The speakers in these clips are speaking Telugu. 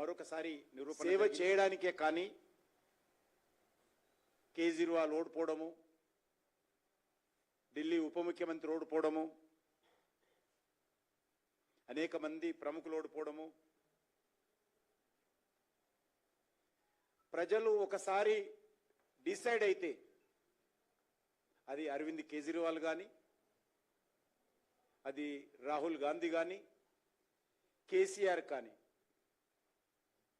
మరొకసారి నిరూపణ సేవ చేయడానికే కానీ కేజ్రీవాల్ ఓడిపోవడము ఢిల్లీ ఉప ముఖ్యమంత్రి ఓడిపోవడము అనేక మంది ప్రముఖులు ఓడిపోవడము ప్రజలు ఒకసారి డిసైడ్ అయితే అది అరవింద్ కేజ్రీవాల్ కానీ అది రాహుల్ గాంధీ కానీ కేసీఆర్ కానీ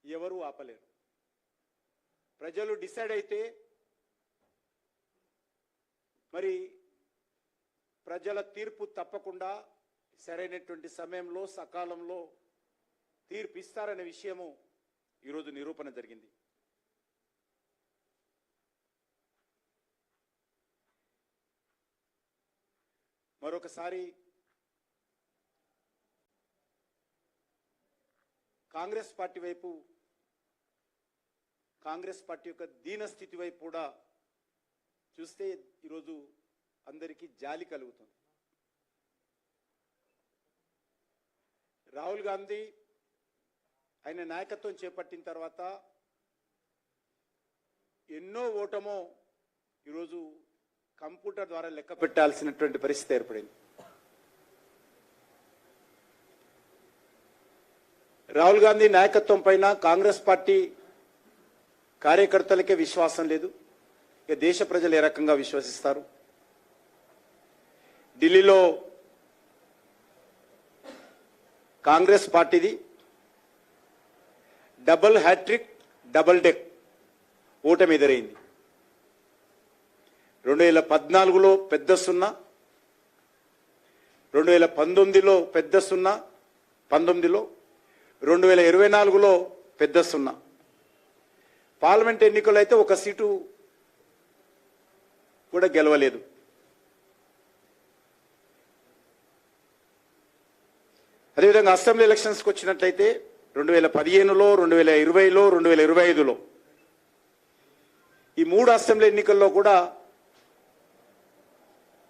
ఎవరూ ఆపలేరు. ప్రజలు డిసైడ్ అయితే మరి ప్రజల తీర్పు తప్పకుండా సరైనటువంటి సమయంలో సకాలంలో తీర్పు ఇస్తారనే విషయము ఈరోజు నిరూపణ జరిగింది. మరొకసారి కాంగ్రెస్ పార్టీ వైపు కాంగ్రెస్ పార్టీ యొక్క దీనస్థితి వైపు కూడా చూస్తే ఈరోజు అందరికీ జాలి కలుగుతుంది. రాహుల్ గాంధీ ఆయన నాయకత్వం చేపట్టిన తర్వాత ఎన్నో ఓటమో ఈరోజు కంప్యూటర్ ద్వారా లెక్క పెట్టాల్సినటువంటి పరిస్థితి ఏర్పడింది. రాహుల్ గాంధీ నాయకత్వం పైన కాంగ్రెస్ పార్టీ కార్యకర్తలకే విశ్వాసం లేదు. ఇక దేశ ప్రజలు ఏ రకంగా విశ్వసిస్తారు? ఢిల్లీలో కాంగ్రెస్ పార్టీది డబుల్ హ్యాట్రిక్ డబుల్ డెక్ ఓటమి ఎదురైంది. రెండు వేల పద్నాలుగులో పెద్ద సున్నా రెండు వేల పంతొమ్మిదిలో పెద్ద సున్నా పంతొమ్మిదిలో రెండు వేల ఇరవై నాలుగులో పెద్ద సున్నా. పార్లమెంట్ ఎన్నికలు అయితే ఒక సీటు కూడా గెలవలేదు. అదేవిధంగా అసెంబ్లీ ఎలక్షన్స్కి వచ్చినట్లయితే రెండు వేల పదిహేనులో రెండు వేల ఇరవైలో రెండు వేల ఇరవై ఐదులో ఈ మూడు అసెంబ్లీ ఎన్నికల్లో కూడా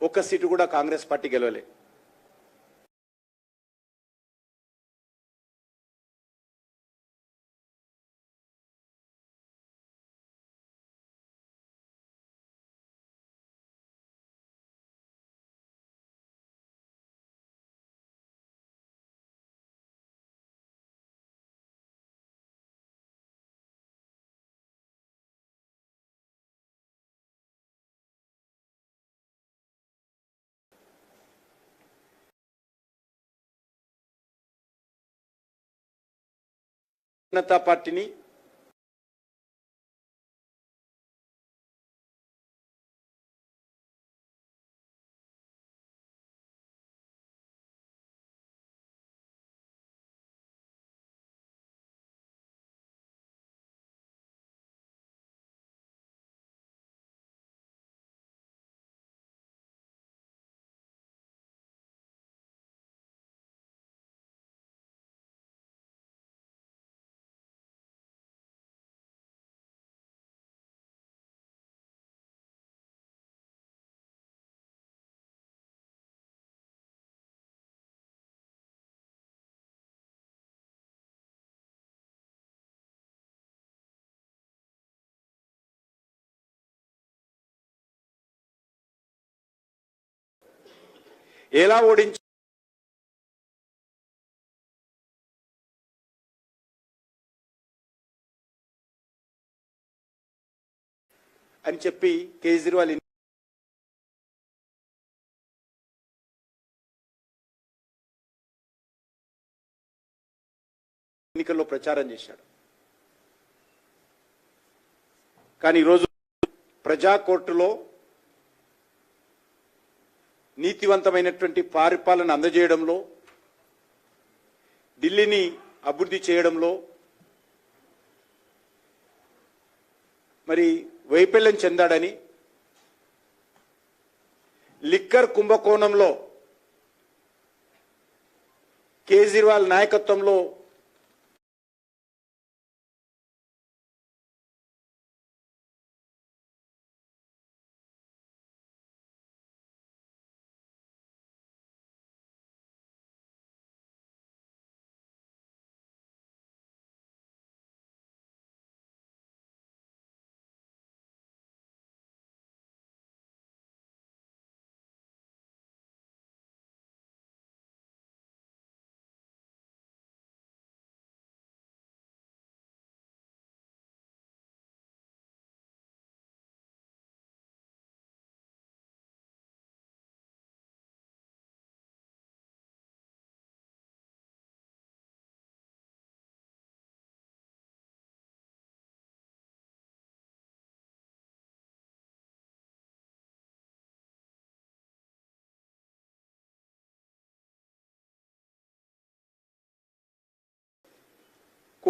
ఒక్క సీటు కూడా కాంగ్రెస్ పార్టీ గెలవలేదు జనతా పార్టీని ఎలా ఓడించి? అని చెప్పి కేజ్రీవాల్ ఎన్నికల్లో ప్రచారం చేశాడు. కానీ ఈరోజు ప్రజా కోర్టులో నీతివంతమైనటువంటి పరిపాలన అందజేయడంలో ఢిల్లీని అభివృద్ధి చేయడంలో మరి వైఫల్యం చెందాడని లిక్కర్ కుంభకోణంలో కేజ్రీవాల్ నాయకత్వంలో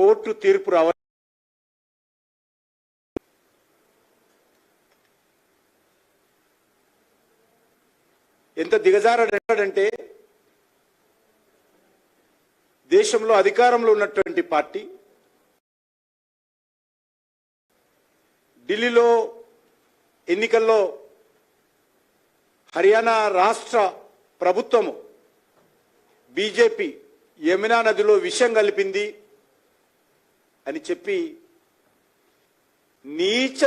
కోర్టు తీర్పు రావాలి ఎంత దిగజారంటే దేశంలో అధికారంలో ఉన్నటువంటి పార్టీ ఢిల్లీలో ఎన్నికల్లో హర్యానా రాష్ట్ర ప్రభుత్వము బీజేపీ యమునా నదిలో విషం కలిపింది. అని చెప్పి నీచ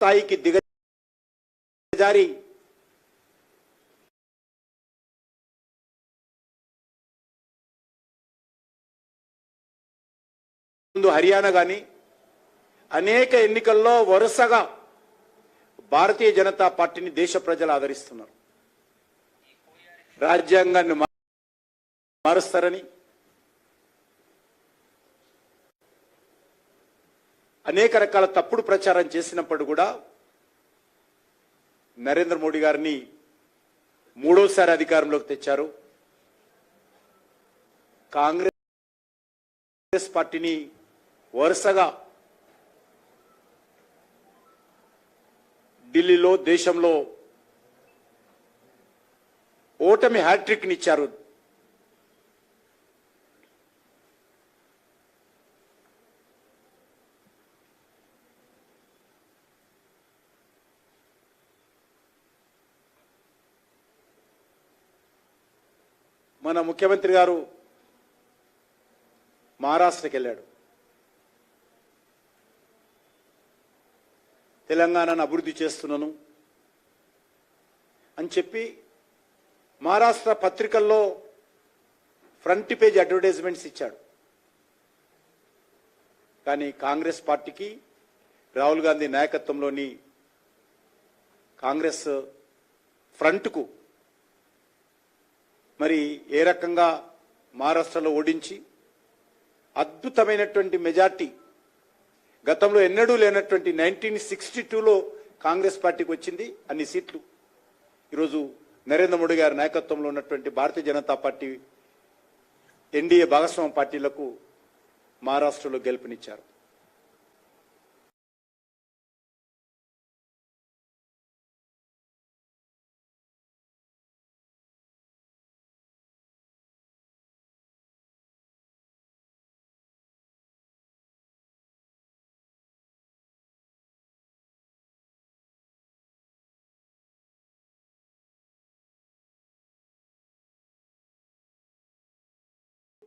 స్థాయికి దిగజారి. ముందు హర్యానా కానీ అనేక ఎన్నికల్లో వరుసగా భారతీయ జనతా పార్టీని దేశ ప్రజలు ఆదరిస్తున్నారు. రాజ్యాంగాన్ని మారుస్తారని అనేక రకాల తప్పుడు ప్రచారం చేసినప్పుడు కూడా నరేంద్ర మోడీ గారిని మూడోసారి అధికారంలోకి తెచ్చారు. కాంగ్రెస్ పార్టీని వరుసగా ఢిల్లీలో దేశంలో ఓటమి హ్యాట్రిక్ మన ముఖ్యమంత్రి గారు మహారాష్ట్రకి వెళ్ళాడు. తెలంగాణను అభివృద్ధి చేస్తున్నాను అని చెప్పి మహారాష్ట్ర పత్రికల్లో ఫ్రంట్ పేజ్ అడ్వర్టైజ్మెంట్స్ ఇచ్చాడు. కానీ కాంగ్రెస్ పార్టీకి రాహుల్ గాంధీ నాయకత్వంలోని కాంగ్రెస్ ఫ్రంట్కు మరి ఏ రకంగా మహారాష్ట్రలో ఓడించి అద్భుతమైనటువంటి మెజార్టీ గతంలో ఎన్నడూ లేనటువంటి నైన్టీన్ సిక్స్టీ టూలో కాంగ్రెస్ పార్టీకి వచ్చింది అన్ని సీట్లు. ఈరోజు నరేంద్ర మోడీ గారి నాయకత్వంలో ఉన్నటువంటి భారతీయ జనతా పార్టీ ఎన్డీఏ భాగస్వామ్య పార్టీలకు మహారాష్ట్రలో గెలుపునిచ్చారు.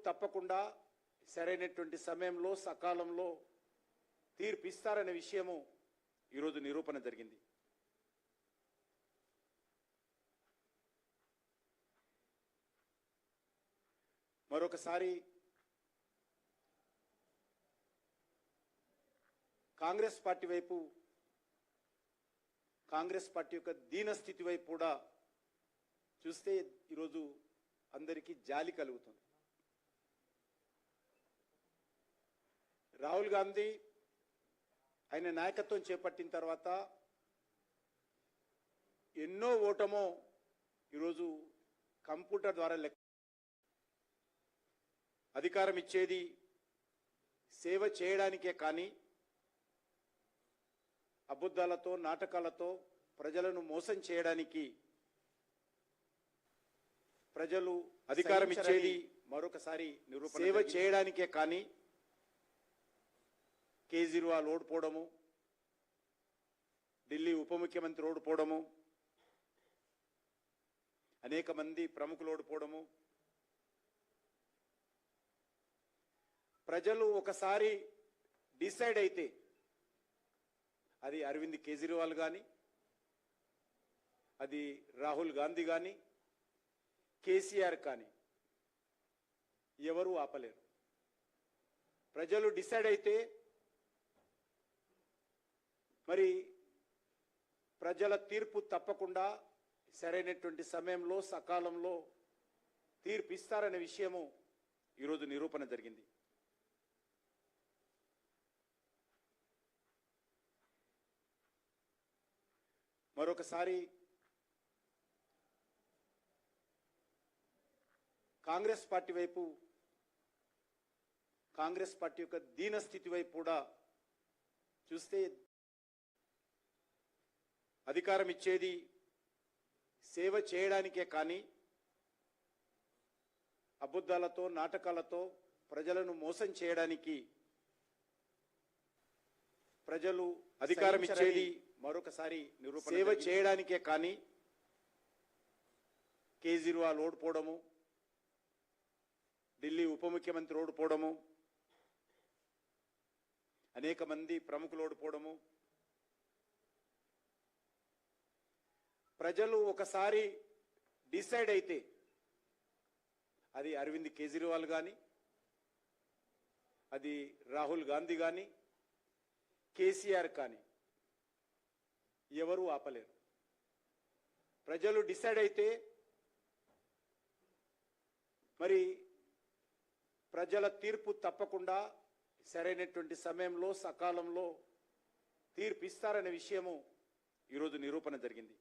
తప్పకుండా సరైనటువంటి సమయంలో సకాలంలో తీర్పు ఇస్తారనే విషయము ఈరోజు నిరూపణ జరిగింది. మరొకసారి కాంగ్రెస్ పార్టీ వైపు కాంగ్రెస్ పార్టీ యొక్క దీనస్థితి వైపు కూడా చూస్తే ఈరోజు అందరికీ జాలి కలుగుతుంది. రాహుల్ గాంధీ ఆయన నాయకత్వం చేపట్టిన తర్వాత ఎన్నో ఓటమో ఈరోజు కంప్యూటర్ ద్వారా లెక్క అధికారం ఇచ్చేది సేవ చేయడానికే కానీ అబద్ధాలతో నాటకాలతో ప్రజలను మోసం చేయడానికి ప్రజలు అధికారం ఇచ్చేది మరొకసారి నిరూపణ సేవ చేయడానికే కానీ కేజ్రీవాల్ ఓడిపోవడము ఢిల్లీ ఉప ముఖ్యమంత్రి ఓడిపోవడము అనేక మంది ప్రముఖులు ఓడిపోవడము ప్రజలు ఒకసారి డిసైడ్ అయితే అది అరవింద్ కేజ్రీవాల్ కానీ అది రాహుల్ గాంధీ కానీ కేసీఆర్ కానీ ఎవరూ ఆపలేరు. ప్రజలు డిసైడ్ అయితే మరి ప్రజల తీర్పు తప్పకుండా సరైనటువంటి సమయంలో సకాలంలో తీర్పు ఇస్తారనే విషయము ఈరోజు నిరూపణ జరిగింది. మరొకసారి కాంగ్రెస్ పార్టీ వైపు కాంగ్రెస్ పార్టీ యొక్క దీనస్థితి వైపు కూడా చూస్తే అధికారం ఇచ్చేది సేవ చేయడానికే కానీ అబద్ధాలతో నాటకాలతో ప్రజలను మోసం చేయడానికి ప్రజలు అధికారం ఇచ్చేది మరొకసారి నిరూపణ సేవ చేయడానికే కానీ కేజ్రీవాల్ ఓడిపోవడము ఢిల్లీ ఉప ముఖ్యమంత్రి ఓడిపోవడము అనేక మంది ప్రముఖులు ఓడిపోవడము ప్రజలు ఒకసారి డిసైడ్ అయితే అది అరవింద్ కేజ్రీవాల్ కానీ అది రాహుల్ గాంధీ కానీ కేసీఆర్ కానీ ఎవరూ ఆపలేరు. ప్రజలు డిసైడ్ అయితే మరి ప్రజల తీర్పు తప్పకుండా సరైనటువంటి సమయంలో సకాలంలో తీర్పు ఇస్తారనే విషయము ఈరోజు నిరూపణ జరిగింది.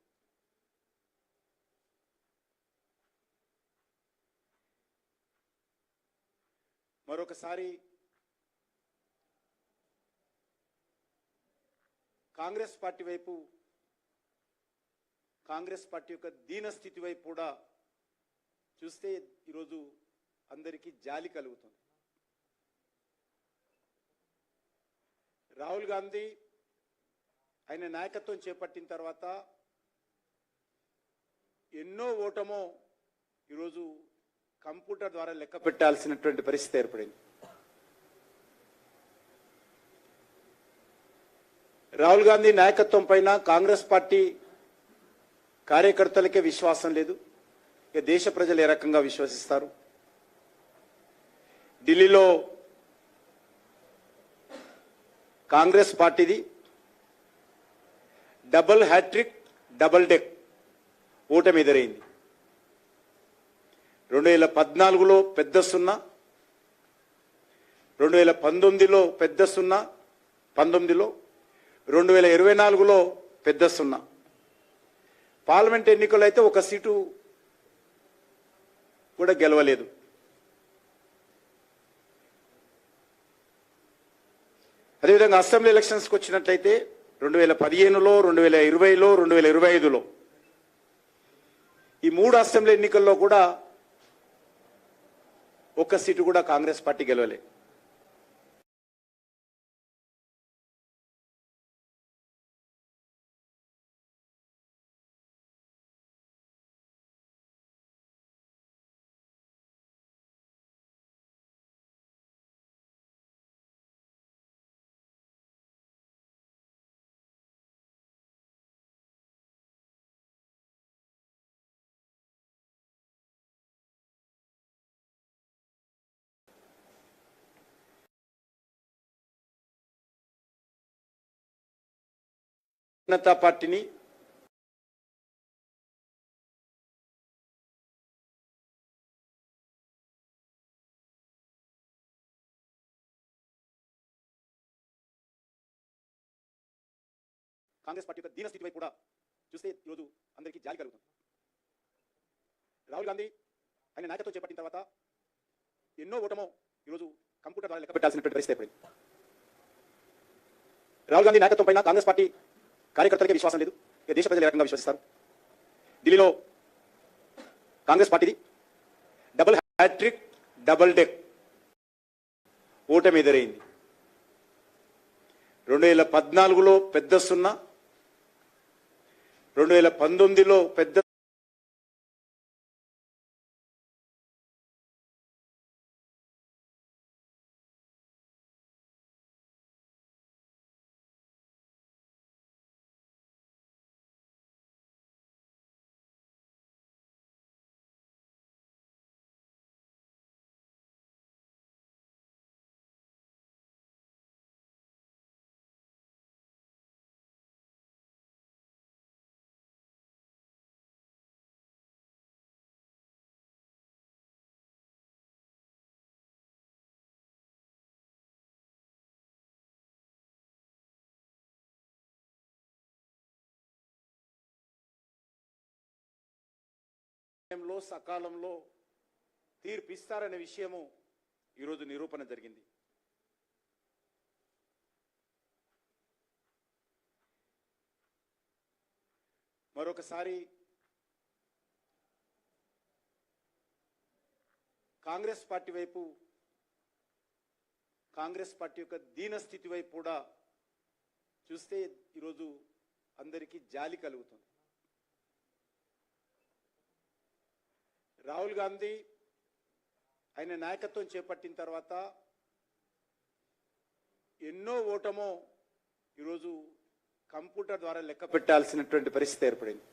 మరొకసారి కాంగ్రెస్ పార్టీ వైపు కాంగ్రెస్ పార్టీ యొక్క దీనస్థితి వైపు కూడా చూస్తే ఈరోజు అందరికీ జాలి కలుగుతుంది. రాహుల్ గాంధీ ఆయన నాయకత్వం చేపట్టిన తర్వాత ఎన్నో ఓటమో ఈరోజు కంప్యూటర్ ద్వారా లెక్క పెట్టాల్సినటువంటి పరిస్థితి ఏర్పడింది. రాహుల్ గాంధీ నాయకత్వం పైన కాంగ్రెస్ పార్టీ కార్యకర్తలకే విశ్వాసం లేదు. ఇక దేశ ప్రజలు ఏ రకంగా విశ్వసిస్తారు? ఢిల్లీలో కాంగ్రెస్ పార్టీది డబుల్ హ్యాట్రిక్ డబుల్ డెక్ ఓటమి ఎదురైంది. రెండు వేల పద్నాలుగులో పెద్ద సున్నా. రెండు వేల పంతొమ్మిదిలో పెద్ద సున్నా. పంతొమ్మిదిలో. రెండు వేల ఇరవై నాలుగులో పెద్ద సున్నా. పార్లమెంట్ ఎన్నికలు అయితే ఒక సీటు కూడా గెలవలేదు. అదేవిధంగా అసెంబ్లీ ఎలక్షన్స్కి వచ్చినట్లయితే రెండు వేల పదిహేనులో రెండు వేల ఇరవైలో రెండు వేల ఇరవై ఐదులో ఈ మూడు అసెంబ్లీ ఎన్నికల్లో కూడా ఒక్క సీటు కూడా కాంగ్రెస్ పార్టీ గెలవలే. జనతా పార్టీని కాంగ్రెస్ పార్టీ యొక్క దీనస్థితి వైపు కూడా చూస్తే ఈరోజు అందరికీ జాలి కలుగుతుంది. రాహుల్ గాంధీ ఆయన నాయకత్వం చేపట్టిన తర్వాత ఎన్నో ఓటమో ఈరోజు కంప్యూటర్ ద్వారా లెక్క పెట్టాల్సిన పరిస్థితి ఏర్పడింది. రాహుల్ గాంధీ నాయకత్వం పైన కాంగ్రెస్ పార్టీ కార్యకర్తలకే విశ్వాసం లేదు. ఇక దేశ ప్రజలు ఏ రకంగా విశ్వసిస్తారు? ఢిల్లీలో కాంగ్రెస్ పార్టీది డబుల్ హ్యాట్రిక్ డబుల్ డెక్ ఓటమి ఎదురైంది. రెండు వేల పద్నాలుగులో పెద్ద సున్నా రెండు వేల పంతొమ్మిదిలో పెద్ద సకాలంలో తీర్పు ఇస్తారనే విషయము ఈరోజు నిరూపణ జరిగింది. మరొకసారి కాంగ్రెస్ పార్టీ వైపు కాంగ్రెస్ పార్టీ యొక్క దీన స్థితి వైపు కూడా చూస్తే ఈరోజు అందరికీ జాలి కలుగుతుంది. రాహుల్ గాంధీ ఆయన నాయకత్వం చేపట్టిన తర్వాత ఎన్నో ఓటమో ఈరోజు కంప్యూటర్ ద్వారా లెక్క పెట్టాల్సినటువంటి పరిస్థితి ఏర్పడింది.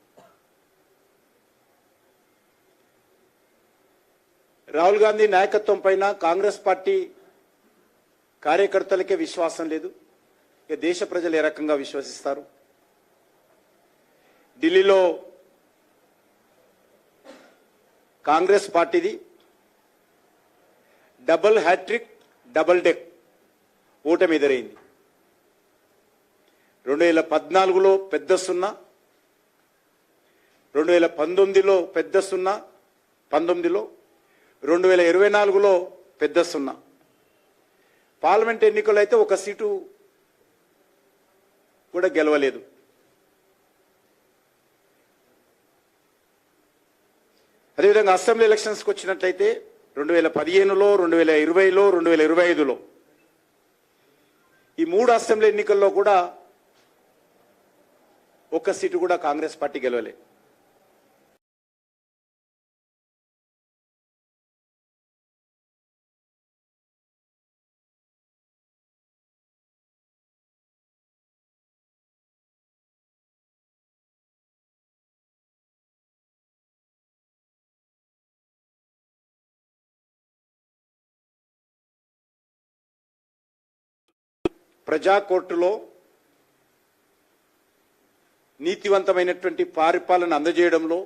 రాహుల్ గాంధీ నాయకత్వం పైన కాంగ్రెస్ పార్టీ కార్యకర్తలకే విశ్వాసం లేదు. ఇక దేశ ప్రజలు ఏ రకంగా విశ్వసిస్తారు? ఢిల్లీలో కాంగ్రెస్ పార్టీది. డబుల్ హ్యాట్రిక్ డబుల్ డెక్ ఓటమి ఎదురైంది. రెండు వేల పద్నాలుగులో పెద్ద సున్నా రెండు వేల పంతొమ్మిదిలో పెద్ద సున్నా పంతొమ్మిదిలో రెండు వేల ఇరవై నాలుగులో పెద్ద సున్నా. పార్లమెంట్ ఎన్నికలు అయితే ఒక సీటు కూడా గెలవలేదు. అదేవిధంగా అసెంబ్లీ ఎలక్షన్స్కి వచ్చినట్లయితే రెండు వేల పదిహేనులో రెండు వేల ఇరవైలో రెండు వేల ఇరవై ఐదులో. ఈ మూడు అసెంబ్లీ ఎన్నికల్లో కూడా ఒక్క సీటు కూడా కాంగ్రెస్ పార్టీ గెలవలేదు ప్రజా కోర్టులో నీతివంతమైనటువంటి పరిపాలన అందజేయడంలో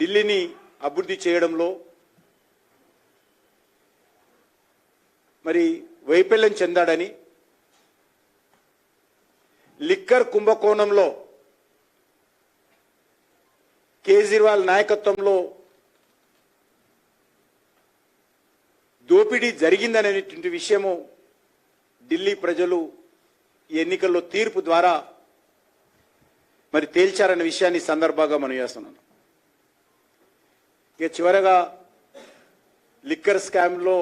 ఢిల్లీని అభివృద్ధి చేయడంలో మరి వైఫల్యం చెందాడని లిక్కర్ కుంభకోణంలో కేజ్రీవాల్ నాయకత్వంలో దోపిడీ జరిగిందనేటువంటి విషయము ఢిల్లీ ప్రజలు ఈ ఎన్నికల్లో తీర్పు ద్వారా మరి తేల్చారన్న విషయాన్ని సందర్భంగా మనం చేస్తున్నాను ఇక చివరగా లిక్కర్ స్కామ్లో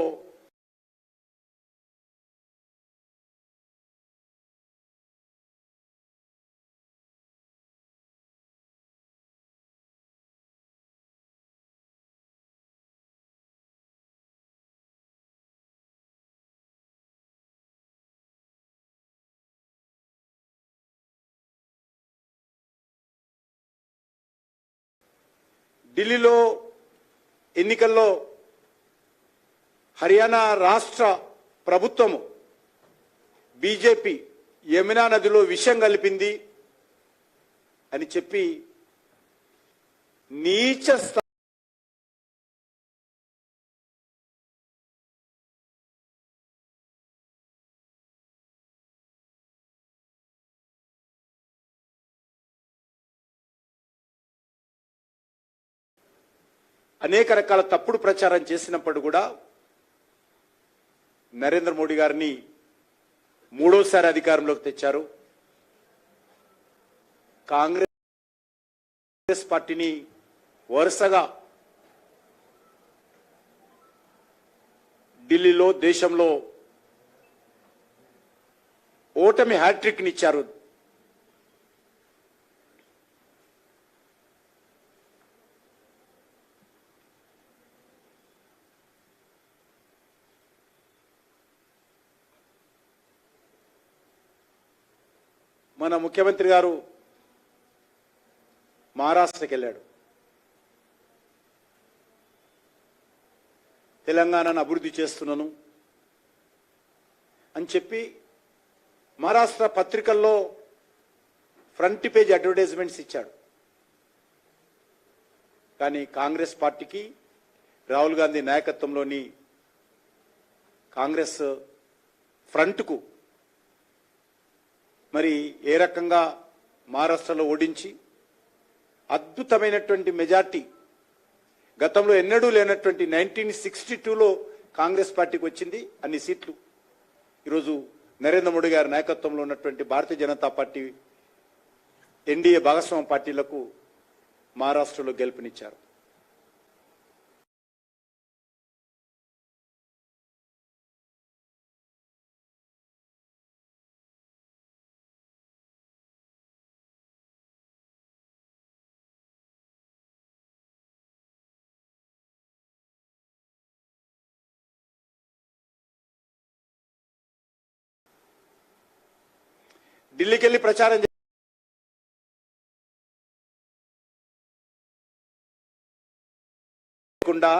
ఢిల్లీలో ఎన్నికల్లో హర్యానా రాష్ట్ర ప్రభుత్వము బీజేపీ యమునా నదిలో విషయం కలిపింది అని చెప్పి నీచ అనేక రకాల తప్పుడు ప్రచారం చేసినప్పుడు కూడా నరేంద్ర మోడీ గారిని మూడోసారి అధికారంలోకి తెచ్చారు. కాంగ్రెస్ పార్టీని వరుసగా ఢిల్లీలో దేశంలో ఓటమి హ్యాట్రిక్ మన ముఖ్యమంత్రి గారు మహారాష్ట్రకి వెళ్ళాడు. తెలంగాణను అభివృద్ధి చేస్తున్నాను అని చెప్పి మహారాష్ట్ర పత్రికల్లో ఫ్రంట్ పేజ్ అడ్వర్టైజ్మెంట్స్ ఇచ్చాడు. కానీ కాంగ్రెస్ పార్టీకి రాహుల్ గాంధీ నాయకత్వంలోని కాంగ్రెస్ ఫ్రంట్కు మరి ఏ రకంగా మహారాష్ట్రలో ఓడించి అద్భుతమైనటువంటి మెజార్టీ గతంలో ఎన్నడూ లేనటువంటి నైన్టీన్ సిక్స్టీ టూలో కాంగ్రెస్ పార్టీకి వచ్చింది అన్ని సీట్లు. ఈరోజు నరేంద్ర మోడీ గారి నాయకత్వంలో ఉన్నటువంటి భారతీయ జనతా పార్టీ ఎన్డీఏ భాగస్వామ్య పార్టీలకు మహారాష్ట్రలో గెలుపునిచ్చారు. ఢిల్లీకి వెళ్ళి ప్రచారం చేయకుండా